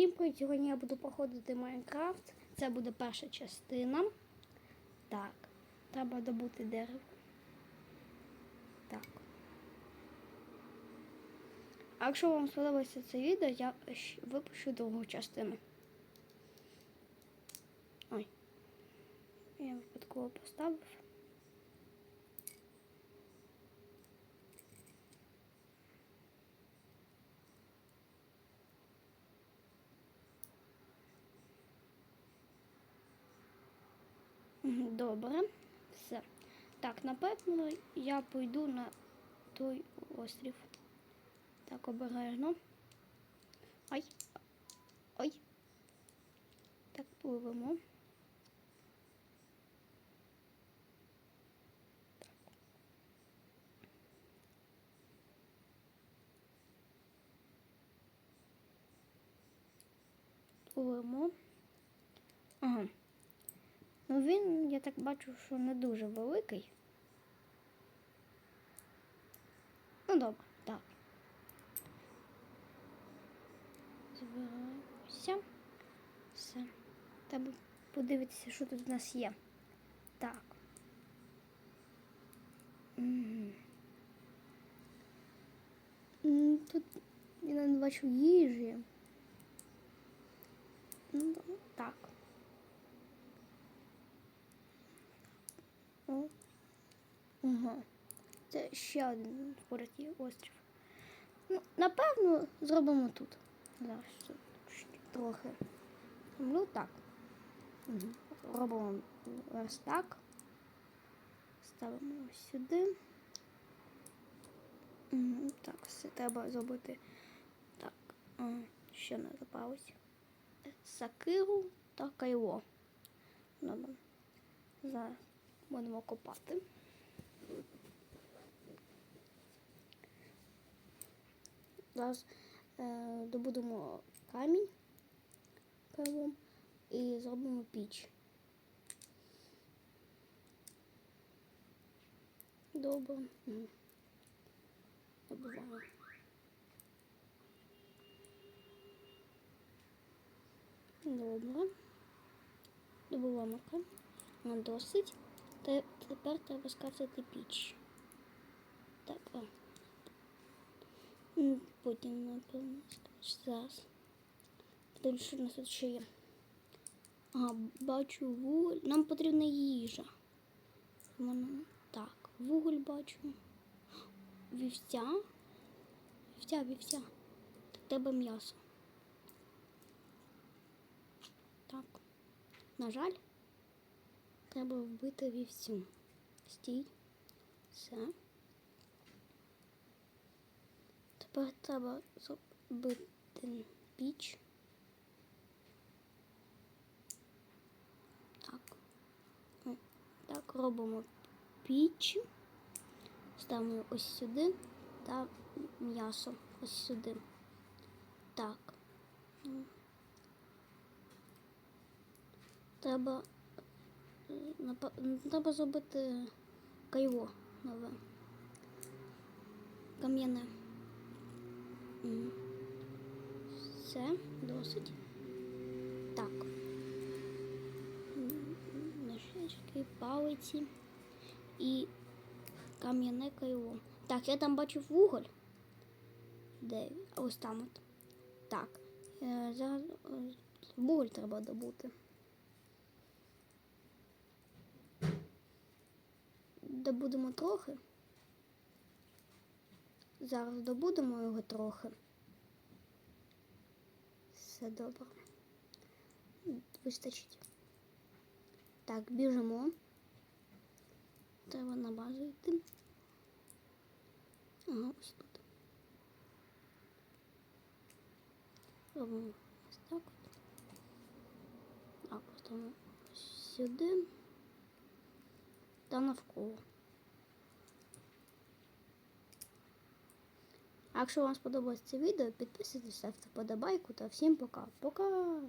Всім! Сьогодні я буду проходити Майнкрафт. Це буде перша частина. Так, треба добути дерево. Так. А якщо вам сподобається це відео, я випущу другу частину. Ой. Я випадково поставив. Добре, все. Так, напевно, я пойду на той острів. Так, обережно. Ай. Ой. Так, пливемо. Пливемо. Ага. Ну він, я так бачу, що не дуже великий. Ну добре, так. Збираємося. Все. Треба подивитися, що тут у нас є. Так. Тут я не бачу їжі. Ну, так. О. Ага. Це ще один поряд острів. Ну, напевно, зробимо тут. Зараз трохи. Ну так. Угу. Робимо так. Ставимо сюди. Угу. Так, все треба зробити. Так, а, ще не запалось. Сакиру та кайло. Добре. Зараз будемо копати. Зараз е, добудемо камінь кайлом і зробимо піч. Добре. Добуваємо. Добре. Добуваємо камінь. Ну, досить. Те- Тепер треба скрафтити піч. Так, о. Потім, напевно, зараз. Подивлюсь, що в нас тут ще є. Ага, бачу вуголь. Нам потрібна їжа. У так, вуголь бачу. Вівця. Вівця, вівця. Так треба м'ясо. Так. На жаль, треба вбити вівцю. Стій. Все. Тепер треба зробити піч. Так. Так, робимо піч. Ставимо ось сюди та м'ясо ось сюди. Так. Треба, треба зробити кайло нове. Кам'яне. Все, досить. Так. М, палиці і кам'яне кайло. Так, я там бачив вуголь. Де? Ось там от. Так. Е, Зараз вуголь треба добути. Добудемо трохи. Зараз добудемо його трохи. Все добре. Вистачить. Так, біжимо. Треба на базу йти. Ага, ось тут. Робимо ось так. А, поставимо сюди та навколо. А якщо вам сподобалось це відео, підписуйтесь, ставте вподобайку та всім пока. Пока!